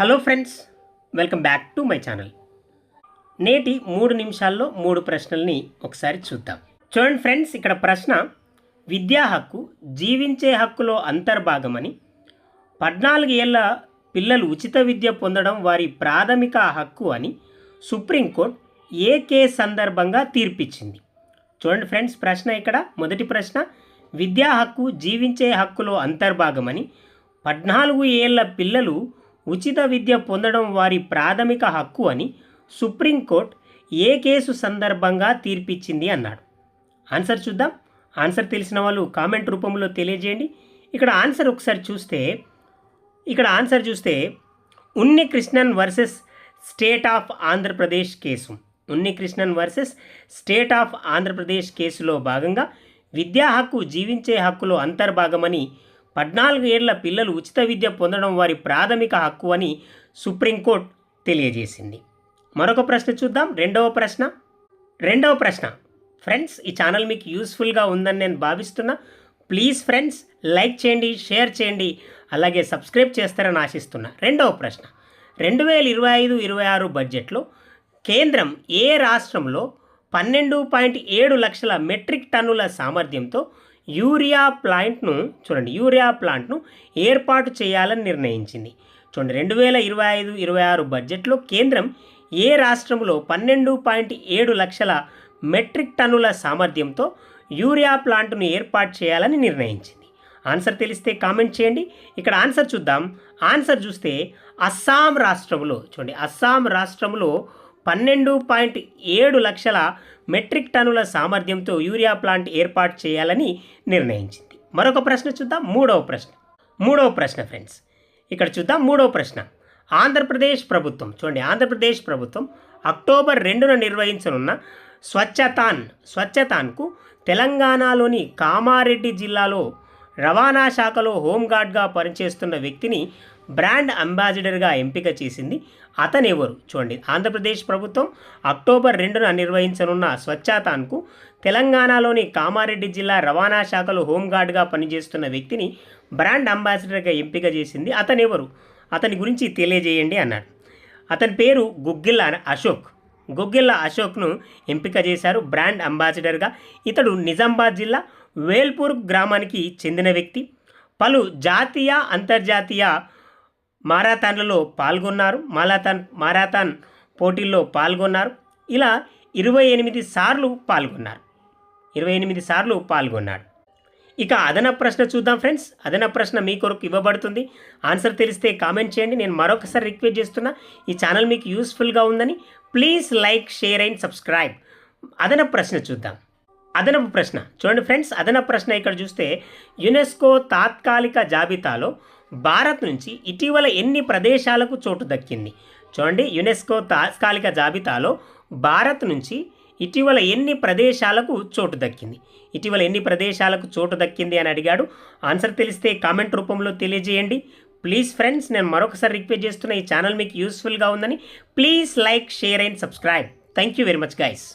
Hello friends welcome back to my channel నేటి మూడు నిమిషాల్లో మూడు ప్రశ్నల్ని ఒకసారి చూద్దాం. చూడండి ఫ్రెండ్స్ ఇక్కడ ప్రశ్న విద్యా హక్కు జీవించే హక్కులో అంతర్భాగమని పద్నాలుగు ఏళ్ళ పిల్లలు ఉచిత విద్య పొందడం వారి ప్రాథమిక హక్కు అని సుప్రీంకోర్టు ఏ కేసు సందర్భంగా తీర్పిచ్చింది. చూడండి ఫ్రెండ్స్ ప్రశ్న ఇక్కడ మొదటి ప్రశ్న విద్యా హక్కు జీవించే హక్కులో అంతర్భాగమని పద్నాలుగు ఏళ్ళ పిల్లలు ఉచిత విద్య పొందడం వారి ప్రాథమిక హక్కు అని సుప్రీంకోర్టు ఏ కేసు సందర్భంగా తీర్పిచ్చింది అన్నాడు. ఆన్సర్ చూద్దాం. ఆన్సర్ తెలిసిన వాళ్ళు కామెంట్ రూపంలో తెలియజేయండి. ఇక్కడ ఆన్సర్ ఒకసారి చూస్తే ఇక్కడ ఆన్సర్ చూస్తే Unni Krishnan versus state of Andhra Pradesh case. Unni Krishnan versus state of Andhra Pradesh కేసులో భాగంగా విద్యా హక్కు జీవించే హక్కులో అంతర్భాగమని పద్నాలుగు ఏళ్ళ పిల్లలు ఉచిత విద్య పొందడం వారి ప్రాథమిక హక్కు అని సుప్రీంకోర్టు తెలియజేసింది. మరొక ప్రశ్న చూద్దాం. రెండవ ప్రశ్న. రెండవ ప్రశ్న. ఫ్రెండ్స్ ఈ ఛానల్ మీకు యూస్ఫుల్గా ఉందని నేను భావిస్తున్నా. ప్లీజ్ ఫ్రెండ్స్ లైక్ చేయండి షేర్ చేయండి అలాగే సబ్స్క్రైబ్ చేస్తారని ఆశిస్తున్నా. రెండవ ప్రశ్న. రెండు వేల ఇరవై ఐదు ఇరవై ఆరు బడ్జెట్లో కేంద్రం ఏ రాష్ట్రంలో పన్నెండు పాయింట్ ఏడు లక్షల మెట్రిక్ టన్నుల సామర్థ్యంతో యూరియా ప్లాంట్ను చూడండి యూరియా ప్లాంట్ను ఏర్పాటు చేయాలని నిర్ణయించింది. చూడండి రెండు వేల ఇరవై ఐదు ఇరవై ఆరు బడ్జెట్లో కేంద్రం ఏ రాష్ట్రంలో పన్నెండు పాయింట్ ఏడు లక్షల మెట్రిక్ టన్నుల సామర్థ్యంతో యూరియా ప్లాంట్ను ఏర్పాటు చేయాలని నిర్ణయించింది. ఆన్సర్ తెలిస్తే కామెంట్ చేయండి. ఇక్కడ ఆన్సర్ చూద్దాం. ఆన్సర్ చూస్తే అస్సాం రాష్ట్రంలో చూడండి అస్సాం రాష్ట్రంలో పన్నెండు పాయింట్ ఏడు లక్షల మెట్రిక్ టన్నుల సామర్థ్యంతో యూరియా ప్లాంట్ ఏర్పాటు చేయాలని నిర్ణయించింది. మరొక ప్రశ్న చూద్దాం. మూడవ ప్రశ్న. మూడవ ప్రశ్న ఫ్రెండ్స్. ఇక్కడ చూద్దాం. మూడవ ప్రశ్న. ఆంధ్రప్రదేశ్ ప్రభుత్వం చూడండి ఆంధ్రప్రదేశ్ ప్రభుత్వం అక్టోబర్ రెండున నిర్వహించనున్న స్వచ్ఛతాన్ స్వచ్ఛతాన్కు తెలంగాణలోని కామారెడ్డి జిల్లాలో రవాణా శాఖలో హోంగార్డ్గా పనిచేస్తున్న వ్యక్తిని బ్రాండ్ అంబాసిడర్గా ఎంపిక చేసింది అతనెవరు? చూడండి. ఆంధ్రప్రదేశ్ ప్రభుత్వం అక్టోబర్ రెండున నిర్వహించనున్న స్వచ్ఛతాన్కు తెలంగాణలోని కామారెడ్డి జిల్లా రవాణా శాఖలో హోంగార్డ్గా పనిచేస్తున్న వ్యక్తిని బ్రాండ్ అంబాసిడర్గా ఎంపిక చేసింది అతనెవరు? అతని గురించి తెలియజేయండి అన్నాడు. అతని పేరు గుగ్గిల్ల అశోక్. గుగ్గిల్ల అశోక్ను ఎంపిక చేశారు బ్రాండ్ అంబాసిడర్గా. ఇతడు నిజామాబాద్ జిల్లా వేల్పూర్ గ్రామానికి చెందిన వ్యక్తి. పలు జాతీయ అంతర్జాతీయ మారాథాన్లలో పాల్గొన్నారు. మారాథాన్ మారాథాన్ పోటీల్లో పాల్గొన్నారు. ఇలా ఇరవై ఎనిమిది సార్లు పాల్గొన్నారు. ఇరవై ఎనిమిది సార్లు పాల్గొన్నాడు ఇక అదన ప్రశ్న చూద్దాం ఫ్రెండ్స్. అదన ప్రశ్న మీ కొరకు ఇవ్వబడుతుంది. ఆన్సర్ తెలిస్తే కామెంట్ చేయండి. నేను మరొకసారి రిక్వెస్ట్ చేస్తున్నా ఈ ఛానల్ మీకు యూస్ఫుల్గా ఉందని please like share and subscribe. అదన ప్రశ్న చూద్దాం. అదనపు ప్రశ్న. చూడండి ఫ్రెండ్స్ అదనపు ప్రశ్న ఇక్కడ చూస్తే యునెస్కో తాత్కాలిక జాబితాలో భారత్ నుంచి ఇటీవల ఎన్ని ప్రదేశాలకు చోటు దక్కింది? చూడండి యునెస్కో తాత్కాలిక జాబితాలో భారత్ నుంచి ఇటీవల ఎన్ని ప్రదేశాలకు చోటు దక్కింది? ఇటీవల ఎన్ని ప్రదేశాలకు చోటు దక్కింది అని అడిగాడు? ఆన్సర్ తెలిస్తే కామెంట్ రూపంలో తెలియజేయండి. ప్లీజ్ ఫ్రెండ్స్ నేను మరొకసారి రిక్వెస్ట్ చేస్తున్న ఈ ఛానల్ మీకు యూస్ఫుల్గా ఉందని please like share and subscribe. Thank you very much guys